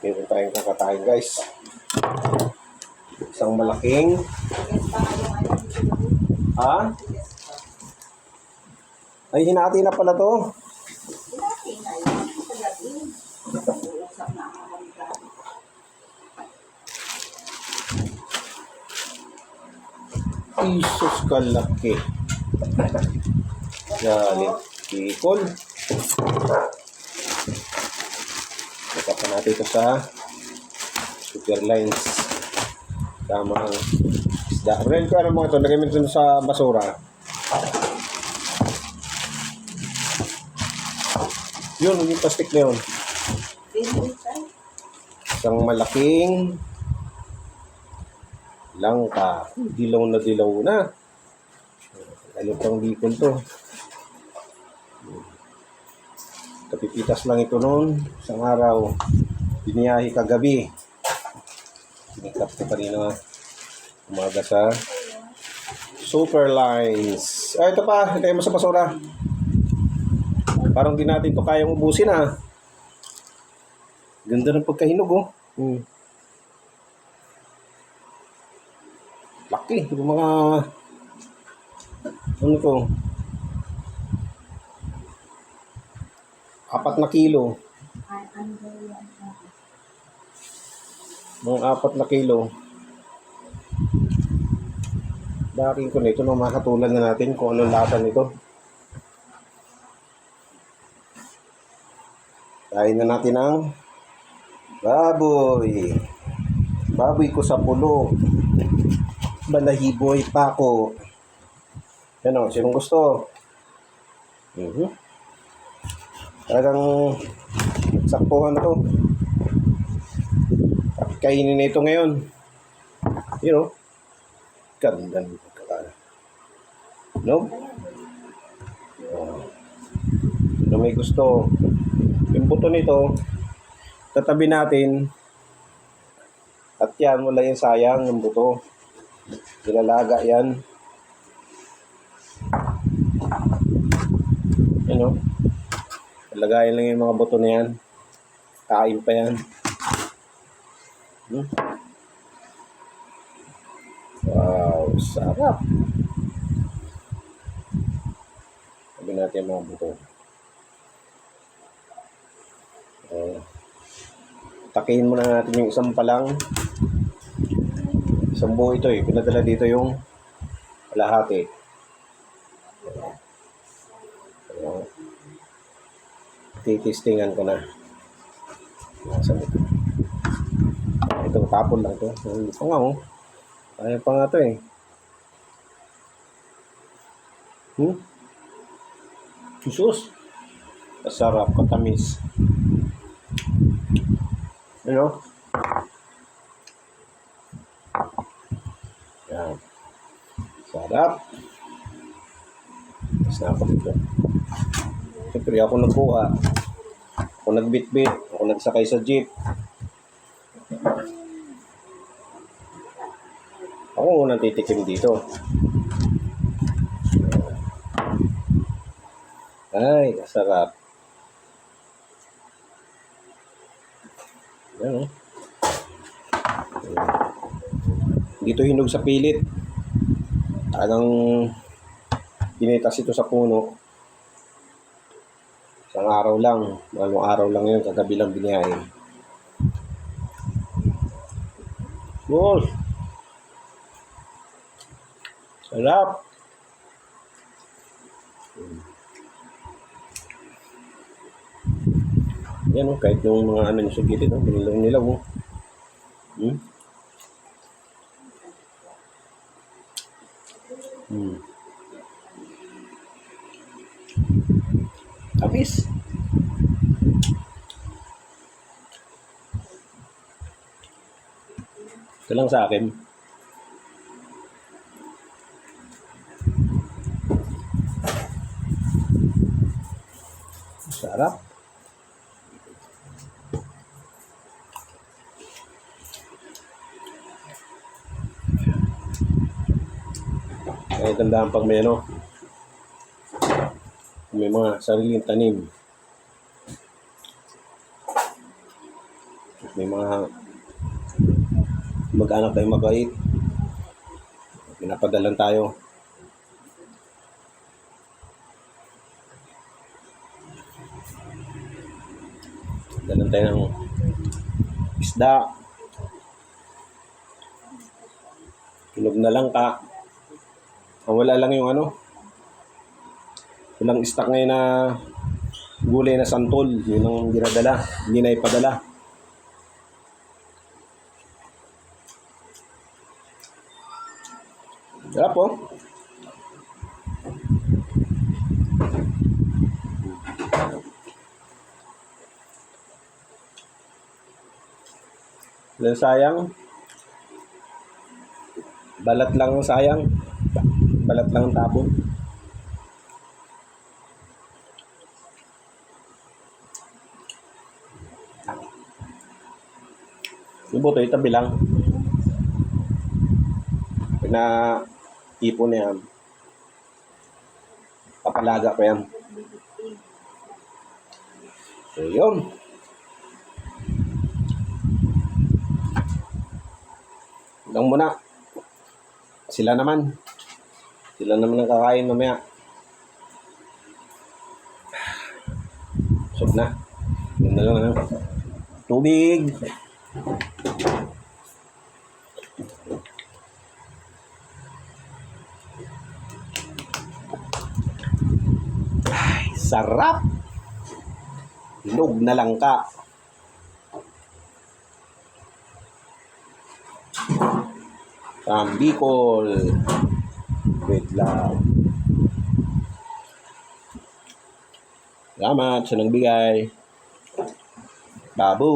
Meron tayong kakatayin guys. Isang malaking... Ha? Ay, hinati na pala to. Isus kalaki. Galing kikol. Baka pa natin ito sa super lines. Tama ang isda. Ren ko ano mo ito, lagay mo sa basura. Yun, yung plastic na yun. Isang malaking langka. Dilaw na dilaw na. Ano pang bikon to? Kapipitas lang ito noon. Isang araw. Biniyahi kagabi. Sinikap ko kanina umaga sa Super Lines. Ah, ito pa. Lagay mo sa basura. Parang di natin to kayang ubusin ah. Ganda ng pagkahinog oh. Hmm. Laki. Yung mga ano to? Apat na kilo. Mga apat na kilo. Daking ko nito, no, makatulan na natin kung anong lasa nito. Kain na natin ang baboy. Baboy ko sa pulo. Balahiboy pa ko. Yan o, sinong gusto? Mhm. Talagang saktuhan to. Kainin na ito ngayon. You know, ganda ng pagkakala. No? Oh. Sino may gusto? Yung buto nito, tatabi natin. At yan, wala yung sayang yung buto. Dilalaga yan. Ano? Lagayin lang yung mga buto na yan. Kain pa yan. Hmm? Wow, sarap. Sabi natin yung mga buto. Uh, takihin muna natin yung isang palang. Isang buo ito eh. Pinadala dito yung kalahati. Uh, titistingan ko na. Nasaan ito? Ah, Ito, tapon lang to. Hindi pa nga oh. Kaya pa nga to eh. Hmm? Jesus. Masarap, katamis. Ano? Yan. Sarap. Tapos na ako dito. Siyempre ako nagkuha. Ako nagbitbit. Ako nagsakay sa jeep. Ako unang titikim dito. Ay, kasarap. Yan oh. Dito hinog sa pilit. Talagang pinitas ito sa puno. Araw lang. Walong araw lang yun. Kagabi lang binihayin. Boss! Sarap! Yan o, kahit yung mga ano nyo sa gilid, no? binilaw nila mo. Hmm? Hmm. Tapis. Ito lang sa akin. Sarap. Kaya tandaan pag may ano, may mga sariling tanim. May mga mag-anak tayong mabait. Pinapadalan tayo. Dalan tayo ng isda. Kinog na lang ka. Ang wala lang yung ano. Walang stock ngayon na gulay na santol. Yun ang dinadala. Hindi na ipadala. Sarap po. Dahil sayang. Balat lang ang sayang. Balat lang ang tapon. Yung buto, itabi lang. Pag ipon na yan, papalaga pa yan. So, yun. Hanggang muna. Sila naman. Sila naman ang kakain mamaya. Sob na. Yun na lang ano. Tubig. Ay, sarap. Hinog na lang ka. Bicol. Wait lang. Salamat sa nagbigay. Babu.